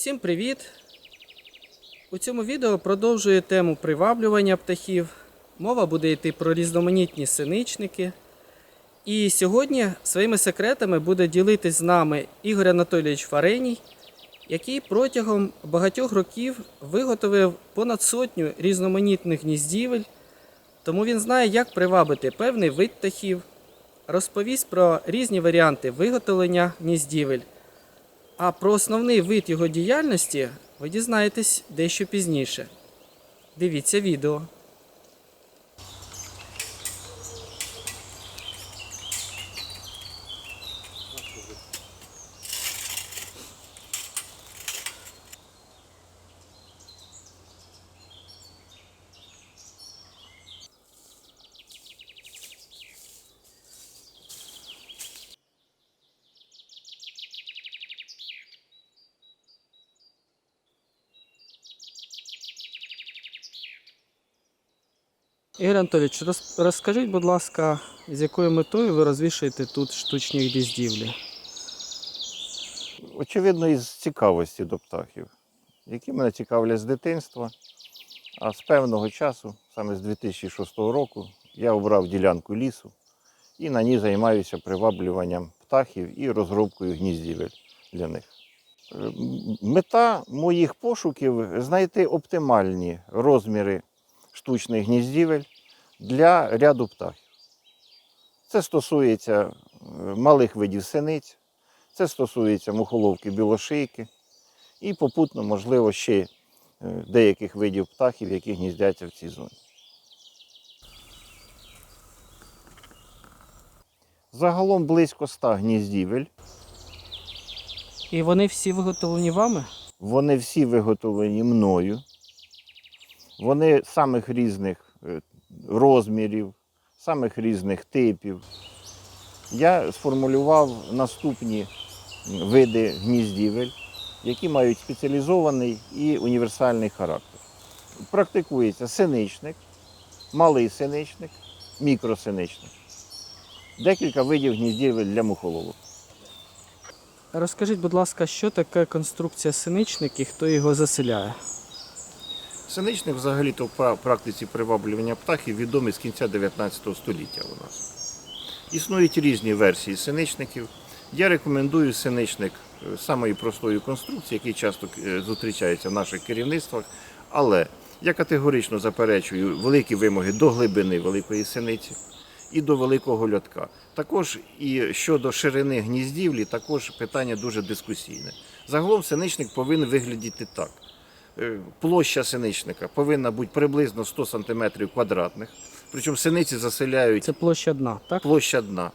Усім привіт! У цьому відео продовжую тему приваблювання птахів. Мова буде йти про різноманітні синичники. І сьогодні своїми секретами буде ділитись з нами Ігор Анатолійович Фареній, який протягом багатьох років виготовив понад сотню різноманітних гніздівель, тому він знає, як привабити певний вид птахів, розповість про різні варіанти виготовлення гніздівель. А про основний вид його діяльності ви дізнаєтесь дещо пізніше. Дивіться відео. Ігор Анатолійович, розкажіть, будь ласка, з якою метою ви розвішуєте тут штучні гніздівлі? Очевидно, із цікавості до птахів, які мене цікавлять з дитинства. А з певного часу, саме з 2006 року, я обрав ділянку лісу і на ній займаюся приваблюванням птахів і розробкою гніздівель для них. Е, Мета моїх пошуків знайти оптимальні розміри штучних гніздівель для ряду птахів. Це стосується е, малих видів синиць, це стосується мухоловки білошийки і попутно, можливо, ще е, деяких видів птахів, які гніздяться в цій зоні. Загалом близько 100 гніздівель. І вони всі виготовлені вами? Вони всі виготовлені мною. Вони самих різних е, розмірів, самих різних типів. Я сформулював наступні види гніздівель, які мають спеціалізований і універсальний характер. Практикується синичник, малий синичник, мікросиничник. Декілька видів гніздівель для мухоловок. Розкажіть, будь ласка, що таке конструкція синичник і хто його заселяє? Синичник взагалі-то в практиці приваблювання птахів відомий з кінця 19 століття у нас. Існують різні версії синичників. Я рекомендую синичник е, самої простої конструкції, який часто е, зустрічається в наших керівництвах. Але я категорично заперечую великі вимоги до глибини великої синиці і до великого льотка. Також і щодо ширини гніздівлі, також питання дуже дискусійне. Загалом синичник повинен виглядіти так. Е, Площа синичника повинна бути приблизно 100 см квадратних. Причому синиці заселяють Це площа дна, так? площа дна.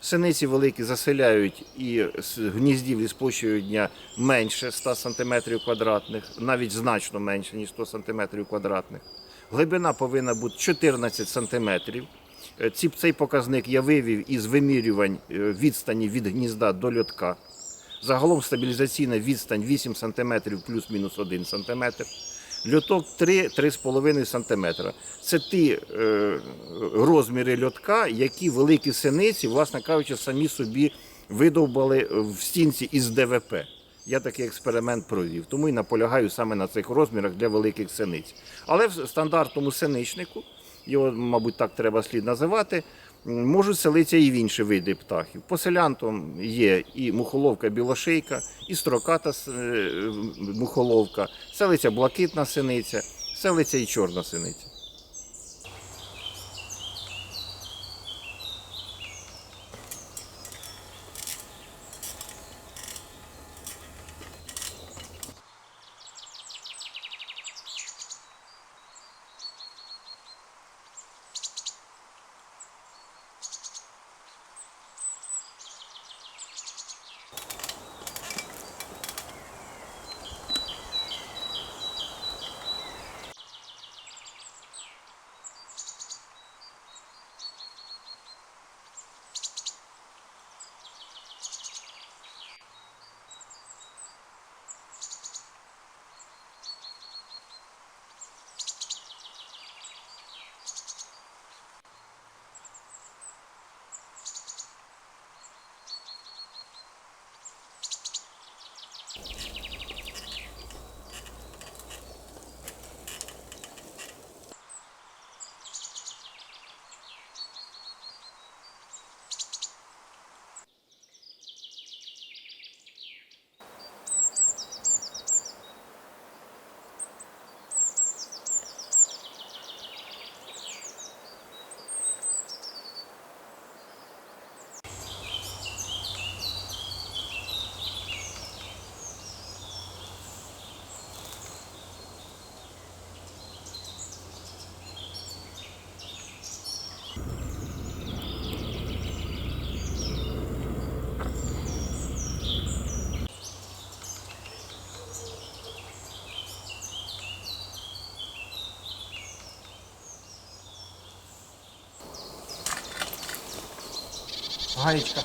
Синиці великі заселяють і з гніздівлі з площею дня менше 100 см квадратних, навіть значно менше, ніж 100 см квадратних. Глибина повинна бути 14 см. Е, цей показник я вивів із вимірювань е, відстані від гнізда до льотка. Загалом стабілізаційна відстань 8 см плюс-мінус 1 см. Льоток 3-3,5 см. Це ті е, розміри льотка, які великі синиці, власне кажучи, самі собі видовбали в стінці із ДВП. Я такий експеримент провів, тому і наполягаю саме на цих розмірах для великих синиць. Але в стандартному синичнику, його, мабуть, так треба слід називати, можуть селитися і в інші види птахів. По селянтам є і мухоловка білошийка, і строката е, мухоловка, селиться блакитна синиця, селиться і чорна синиця. Гаєчка.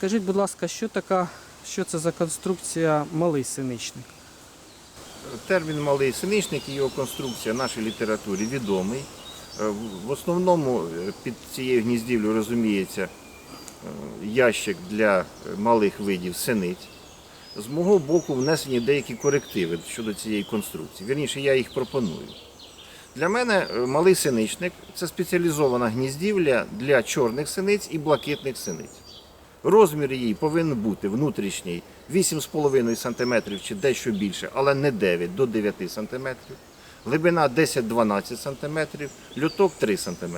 Скажіть, будь ласка, що така, що це за конструкція малий синичник? Термін малий синичник і його конструкція в нашій літературі відомий. Е, в- основному е, під цією гніздівлю розуміється е, ящик для малих видів синиць. З мого боку внесені деякі корективи щодо цієї конструкції. Вірніше, я їх пропоную. Для мене малий синичник це спеціалізована гніздівля для чорних синиць і блакитних синиць. Розмір її повинен бути внутрішній 8,5 см чи дещо більше, але не 9 до 9 см. Глибина 10-12 см, люток 3 см.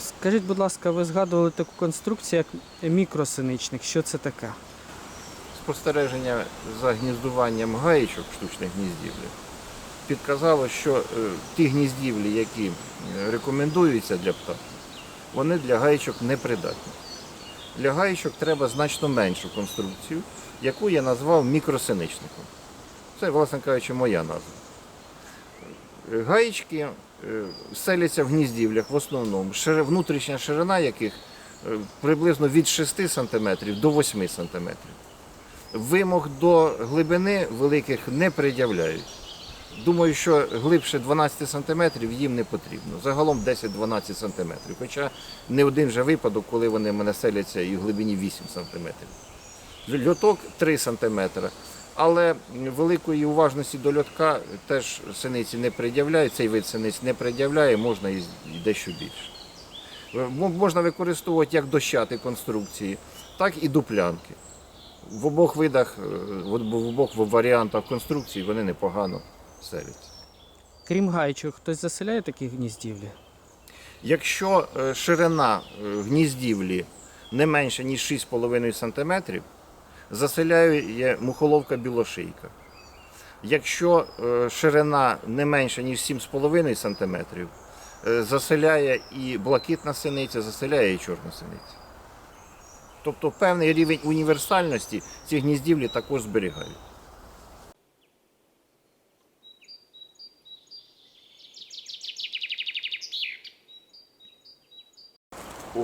Скажіть, будь ласка, ви згадували таку конструкцію, як мікросиничник. Що це таке? Спостереження за гніздуванням гаєчок штучних гніздівлях підказало, що е, ті гніздівлі, які рекомендуються для птахів, вони для гаєчок не придатні. Для гаєчок треба значно меншу конструкцію, яку я назвав мікросиничником. Це, власне кажучи, моя назва. Гаєчки селяться в гніздівлях в основному, внутрішня ширина яких е, приблизно від 6 см до 8 см. Вимог до глибини великих не пред'являють. Думаю, що глибше 12 см їм не потрібно. Загалом 10-12 см. Хоча не один вже випадок, коли вони мене селяться і в глибині 8 см. Льоток 3 см. Але великої уважності до льотка теж синиці не пред'являють, цей вид синиць не пред'являє, можна і дещо більше. Е, Можна використовувати як дощати конструкції, так і дуплянки. В обох видах, е, в обох варіантах конструкції вони непогано селяться. Крім гаєчок, хтось заселяє такі гніздівлі? Якщо е, ширина гніздівлі не менше, ніж 6,5 см, заселяє мухоловка білошийка. Якщо е, ширина не менше, ніж 7,5 см, е, заселяє і блакитна синиця, заселяє і чорна синиця. Тобто певний рівень універсальності ці гніздівлі також зберігають. О,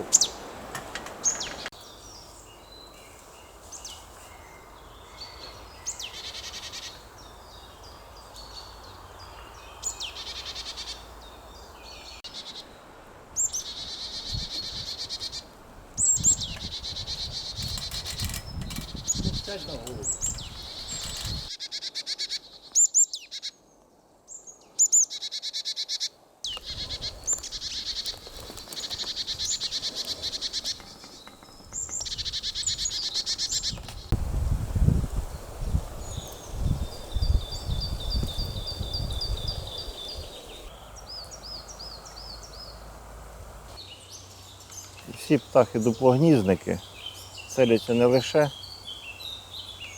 Всі птахи дуплогніздники селяться не лише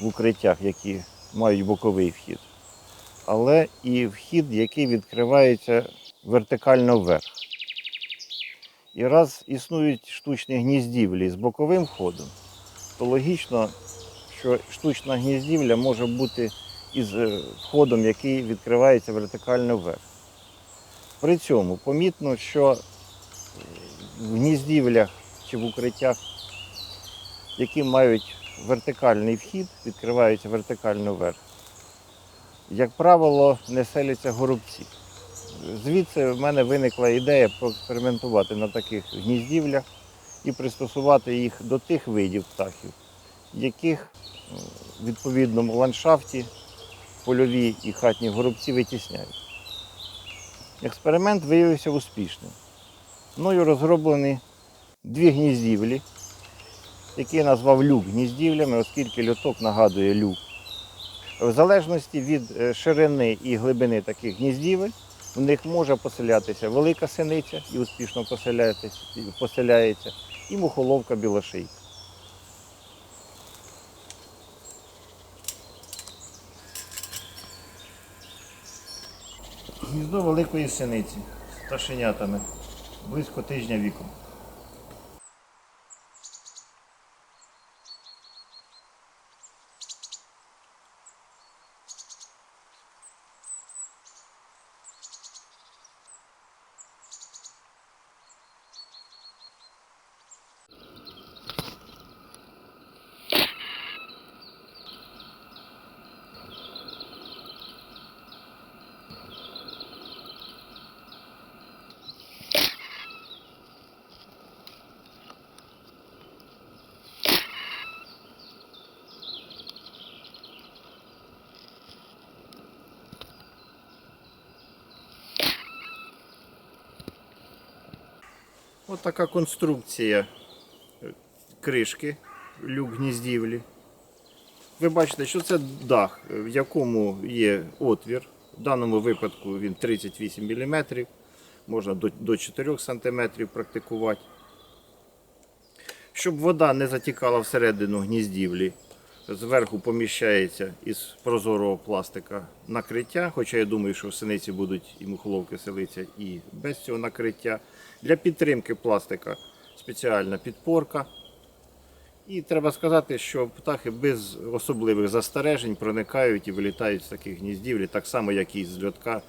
в укриттях, які мають боковий вхід, але і вхід, який відкривається вертикально вверх. І раз існують штучні гніздівлі з боковим входом, то логічно, що штучна гніздівля може бути із е, входом, який відкривається вертикально вверх. При цьому помітно, що в гніздівлях чи в укриттях, які мають вертикальний вхід, відкриваються вертикально вверх, як правило, не селяться горобці. Звідси в мене виникла ідея поекспериментувати на таких гніздівлях і пристосувати їх до тих видів птахів, яких в відповідному ландшафті польові і хатні горобці витісняють. Експеримент виявився успішним. Мною розроблені дві гніздівлі, які я назвав люк гніздівлями, оскільки льоток нагадує люк. В залежності від е, ширини і глибини таких гніздівель, в них може поселятися велика синиця і успішно поселяється, і мухоловка білошийка. Гніздо великої синиці з пташенятами близько тижня віку. Ось така конструкція кришки, люк гніздівлі. Ви бачите, що це дах, в якому є отвір. В даному випадку він 38 мм, можна до 4 см практикувати. Щоб вода не затікала всередину гніздівлі, зверху поміщається із прозорого пластика накриття, хоча я думаю, що в синиці будуть і мухоловки селиться і без цього накриття. Для підтримки пластика спеціальна підпорка. І треба сказати, що птахи без особливих застережень проникають і вилітають з таких гніздівлі, так само, як і з льотка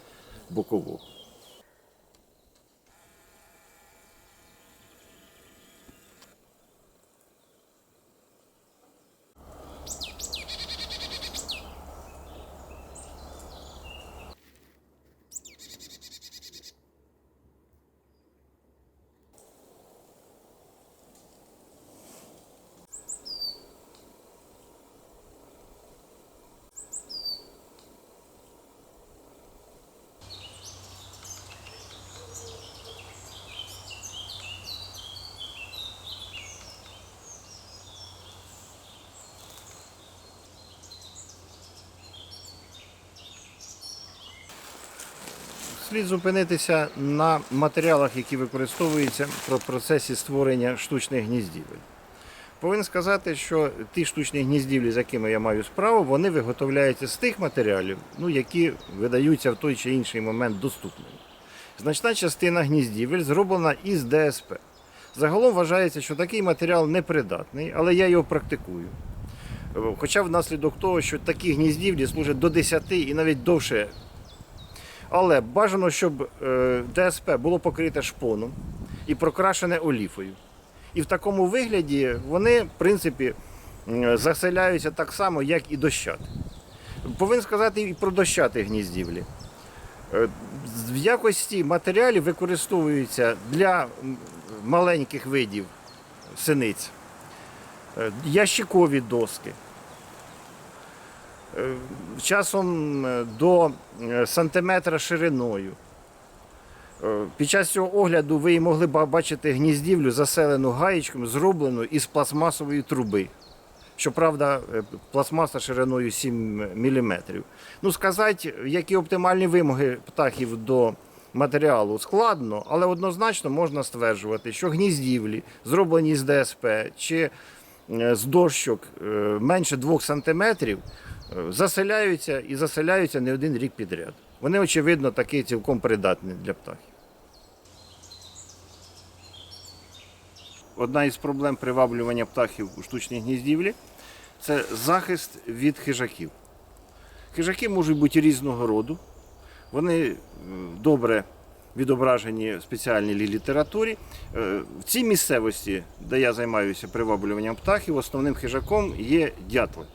бокового. Слід зупинитися на матеріалах, які використовуються при процесі створення штучних гніздівель. Повинен сказати, що ті штучні гніздівлі, з якими я маю справу, вони виготовляються з тих матеріалів, ну, які видаються в той чи інший момент доступними. Значна частина гніздівель зроблена із ДСП. Загалом вважається, що такий матеріал непридатний, але я його практикую. Хоча внаслідок того, що такі гніздівлі служать до 10 і навіть довше але бажано, щоб е, ДСП було покрите шпоном і прокрашене оліфою. І в такому вигляді вони, в принципі, заселяються так само, як і дощати. Повинен сказати і про дощати гніздівлі. Е, В якості матеріалів використовуються для маленьких видів синиць, е, ящикові доски. Е, часом е, до е, сантиметра шириною. Під час цього огляду ви могли бачити гніздівлю, заселену гаєчком, зроблену із пластмасової труби. Щоправда, пластмаса шириною 7 мм. Ну, сказати, які оптимальні вимоги птахів до матеріалу складно, але однозначно можна стверджувати, що гніздівлі, зроблені з ДСП чи з дощок менше 2 см заселяються і заселяються не один рік підряд. Вони, очевидно, таки цілком придатні для птахів. Одна із проблем приваблювання птахів у штучній гніздівлі це захист від хижаків. Хижаки можуть бути різного роду. Вони добре відображені в спеціальній літературі. Е, В цій місцевості, де я займаюся приваблюванням птахів, основним хижаком є дятли.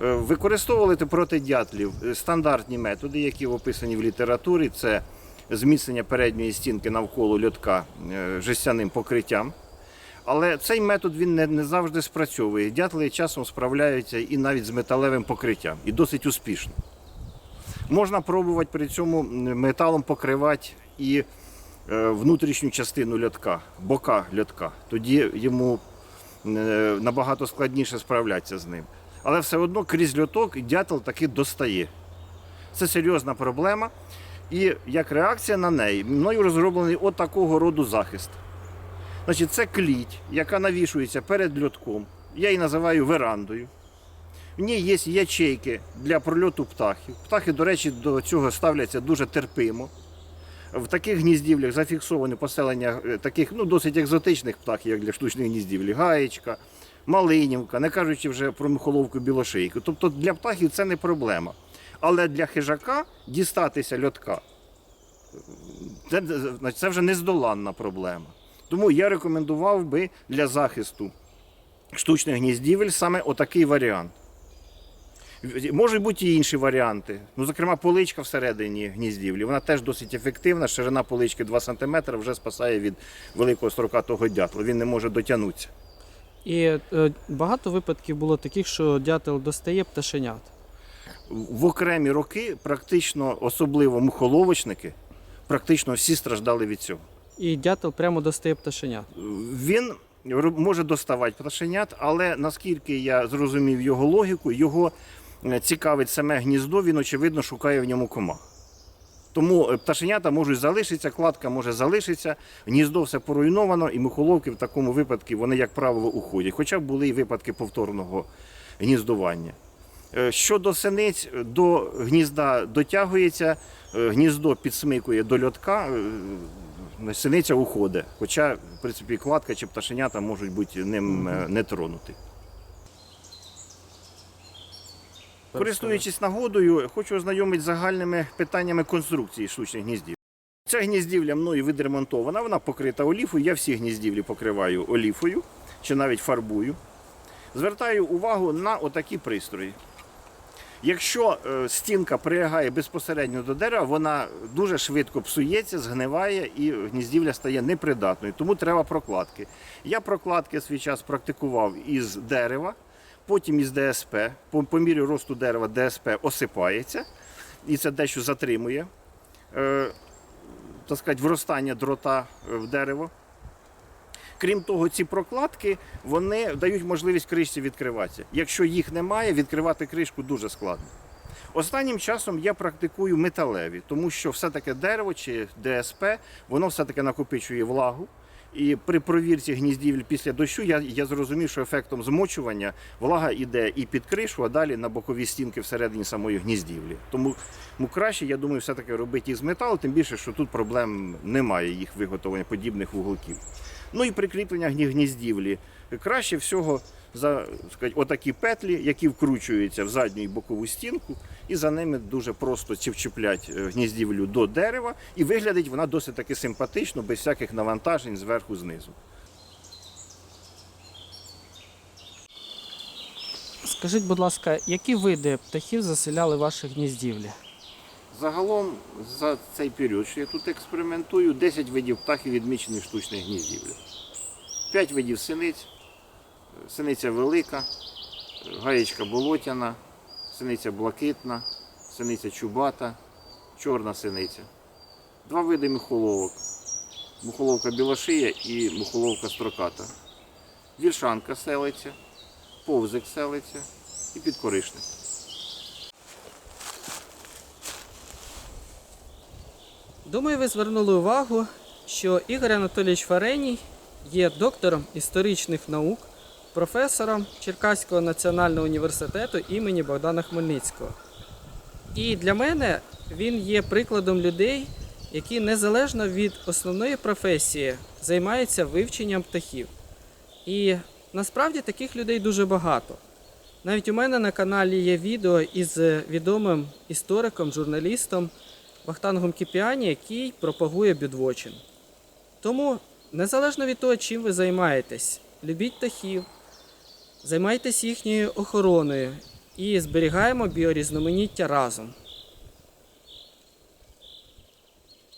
Е, Використовували проти дятлів е, стандартні методи, які описані в літературі. Це зміцнення передньої стінки навколо льотка е, жестяним покриттям. Але цей метод він не, не завжди спрацьовує. Дятли часом справляються і навіть з металевим покриттям, і досить успішно. Можна пробувати при цьому металом покривати і внутрішню частину льотка, бока льотка. Тоді йому набагато складніше справлятися з ним. Але все одно крізь льоток дятел таки достає. Це серйозна проблема. І як реакція на неї, мною розроблений от такого роду захист. Значить, це кліть, яка навішується перед льотком. Я її називаю верандою. В ній є ячейки для прольоту птахів. Птахи, до речі, до цього ставляться дуже терпимо. В таких гніздівлях зафіксовані поселення е, таких ну, досить екзотичних птахів, як для штучних гніздівлі. Гаєчка, малинівка, не кажучи вже про михоловку білошийку. Тобто для птахів це не проблема. Але для хижака дістатися льотка це, це вже нездоланна проблема. Тому я рекомендував би для захисту штучних гніздівель саме отакий варіант. Можуть бути і інші варіанти. Ну, зокрема, поличка всередині гніздівлі. Вона теж досить ефективна. Ширина полички 2 см вже спасає від великого строкатого дятла. Він не може дотягнутися. І е, багато випадків було таких, що дятел достає пташенят. В окремі роки, практично, особливо мухоловочники, практично всі страждали від цього. І дятел прямо достає пташенят. Він може доставати пташенят, але наскільки я зрозумів його логіку, його е, цікавить саме гніздо, він очевидно шукає в ньому комах. Тому е, пташенята можуть залишитися, кладка може залишитися, гніздо все поруйновано, і мухоловки в такому випадку вони, як правило, уходять. Хоча були і випадки повторного гніздування. Е, Щодо синиць, до гнізда дотягується, е, гніздо підсмикує до льотка, е, синиця уходить. Хоча, в принципі, кладка чи пташенята можуть бути ним е, не тронуті. Користуючись нагодою, хочу ознайомити загальними питаннями конструкції штучних гніздів. Ця гніздівля мною відремонтована, вона покрита оліфою. Я всі гніздівлі покриваю оліфою чи навіть фарбую. Звертаю увагу на отакі пристрої. Якщо е, стінка прилягає безпосередньо до дерева, вона дуже швидко псується, згниває і гніздівля стає непридатною. Тому треба прокладки. Я прокладки свій час практикував із дерева, потім із ДСП. По, по мірі росту дерева ДСП осипається, і це дещо затримує е, так сказати, вростання дрота е, в дерево. Крім того, ці прокладки вони дають можливість кришці відкриватися. Якщо їх немає, відкривати кришку дуже складно. Останнім часом я практикую металеві, тому що все-таки дерево чи ДСП, воно все-таки накопичує влагу. І при провірці гніздівель після дощу я, я зрозумів, що ефектом змочування влага йде і під кришу, а далі на бокові стінки всередині самої гніздівлі. Тому ну, краще, я думаю, все-таки робити із металу, тим більше, що тут проблем немає їх виготовлення подібних вуголків. Ну і прикріплення гні- гніздівлі. Краще всього за сказати, отакі петлі, які вкручуються в задню і бокову стінку, і за ними дуже просто чіплять гніздівлю до дерева, і виглядить вона досить таки симпатично, без всяких навантажень зверху знизу. Скажіть, будь ласка, які види птахів заселяли ваші гніздівлі? Загалом за цей період, що я тут експериментую, 10 видів птахів відмічені в штучних гніздівлях. 5 видів синиць, синиця велика, гаєчка болотяна, синиця блакитна, синиця чубата, чорна синиця. Два види мухоловок. Мухоловка білошия і мухоловка строката. Вільшанка селиться, повзик селиться і підкоришник. Думаю, ви звернули увагу, що Ігор Анатолійович Фареній є доктором історичних наук, професором Черкаського національного університету імені Богдана Хмельницького. І для мене він є прикладом людей, які незалежно від основної професії займаються вивченням птахів. І насправді таких людей дуже багато. Навіть у мене на каналі є відео із відомим істориком, журналістом Вахтангом Кіпіані, який пропагує бюдвочин. Тому, незалежно від того, чим ви займаєтесь, любіть птахів, займайтесь їхньою охороною і зберігаємо біорізноманіття разом.